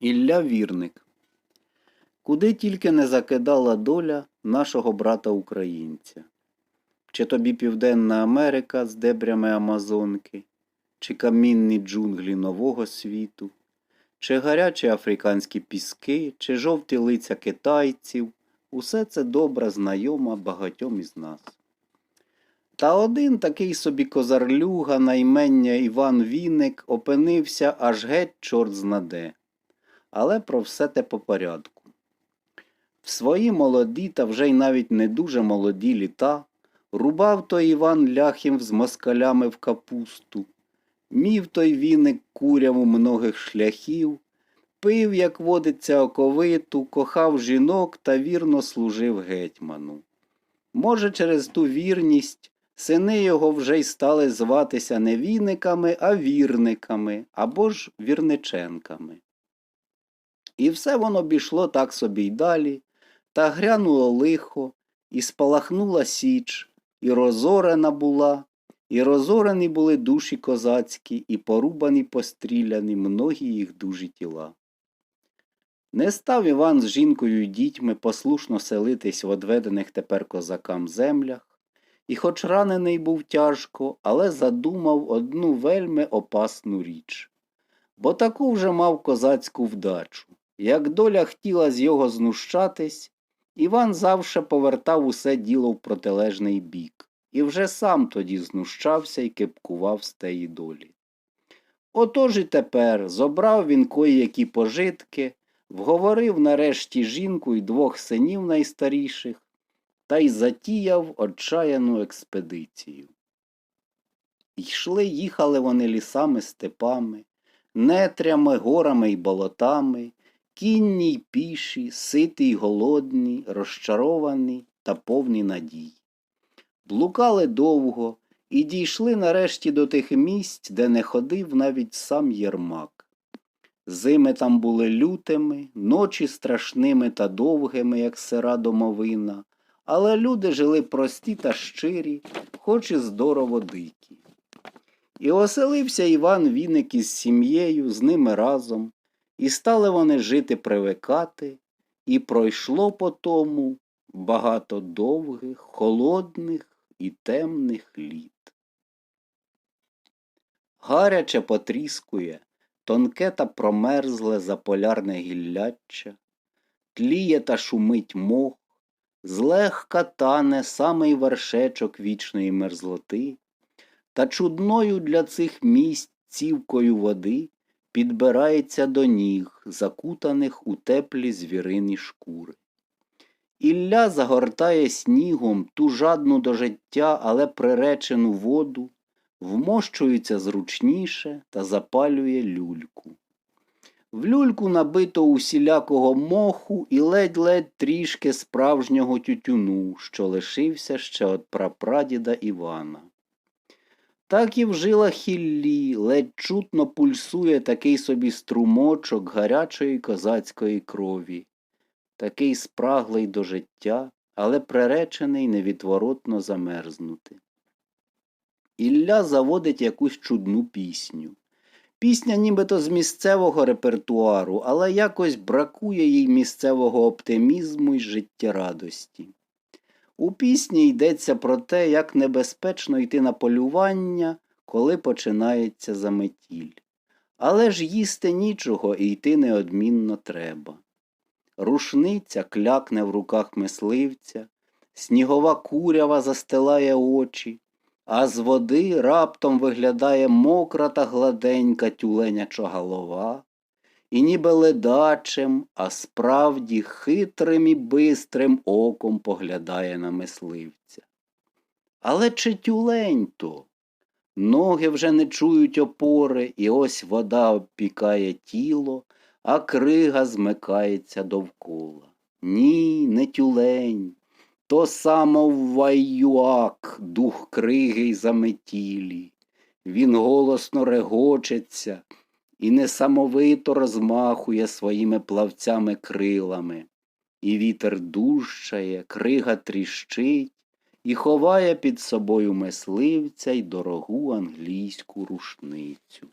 Ілля Вірник. Куди тільки не закидала доля нашого брата українця. Чи тобі Південна Америка з дебрями Амазонки, чи камінні джунглі нового світу, чи гарячі африканські піски, чи жовті лиця китайців, усе це добре знайомо багатьом із нас. Та один такий собі козарлюга на імення Іван Віник опинився аж геть чорт знаде. Але про все те по порядку. В свої молоді та вже й навіть не дуже молоді літа рубав той Іван ляхів з москалями в капусту, мів той віник куряву многих шляхів, пив, як водиться оковиту, кохав жінок та вірно служив гетьману. Може, через ту вірність сини його вже й стали зватися не віниками, а вірниками або ж вірниченками. І все воно бішло так собі й далі, та грянуло лихо, і спалахнула січ, і розорена була, і розорені були душі козацькі, і порубані постріляні многі їх дужі тіла. Не став Іван з жінкою й дітьми послушно селитись в одведених тепер козакам землях, і хоч ранений був тяжко, але задумав одну вельми опасну річ. Бо таку вже мав козацьку вдачу. Як доля хотіла з його знущатись, Іван завше повертав усе діло в протилежний бік, і вже сам тоді знущався і кипкував з теї долі. Отож і тепер зобрав він кої-які пожитки, вговорив нарешті жінку і двох синів найстаріших, та й затіяв отчаяну експедицію. Йшли, їхали вони лісами, степами, нетрями, горами й болотами, кінні й піші, ситі й голодні, розчаровані та повні надій. Блукали довго і дійшли нарешті до тих місць, де не ходив навіть сам Єрмак. Зими там були лютими, ночі страшними та довгими, як сира домовина, але люди жили прості та щирі, хоч і здорово дикі. І оселився Іван Віник із сім'єю, з ними разом, і стали вони жити привикати, і пройшло по тому багато довгих, холодних і темних літ. Гаряче потріскує, тонке та промерзле заполярне гілляччя, тліє та шумить мох, злегка тане самий вершечок вічної мерзлоти, та чудною для цих місць цівкою води підбирається до ніг, закутаних у теплі звірині шкури. Ілля загортає снігом ту жадну до життя, але приречену воду, вмощується зручніше та запалює люльку. В люльку набито усілякого моху і ледь-ледь трішки справжнього тютюну, що лишився ще від прапрадіда Івана. Так і в жилах Іллі ледь чутно пульсує такий собі струмочок гарячої козацької крові, такий спраглий до життя, але приречений невідворотно замерзнути. Ілля заводить якусь чудну пісню. Пісня нібито з місцевого репертуару, але якось бракує їй місцевого оптимізму й життєрадості. У пісні йдеться про те, як небезпечно йти на полювання, коли починається заметіль. Але ж їсти нічого і йти неодмінно треба. Рушниця клякне в руках мисливця, снігова курява застилає очі, а з води раптом виглядає мокра та гладенька тюленяча голова, і ніби ледачим, а справді хитрим і бистрим оком поглядає на мисливця. Але чи тюлень то? Ноги вже не чують опори, і ось вода обпікає тіло, а крига змикається довкола. Ні, не тюлень. То само ваюак, дух криги й заметілі. Він голосно регочеться і несамовито розмахує своїми плавцями крилами. І вітер дужчає, крига тріщить і ховає під собою мисливця й дорогу англійську рушницю.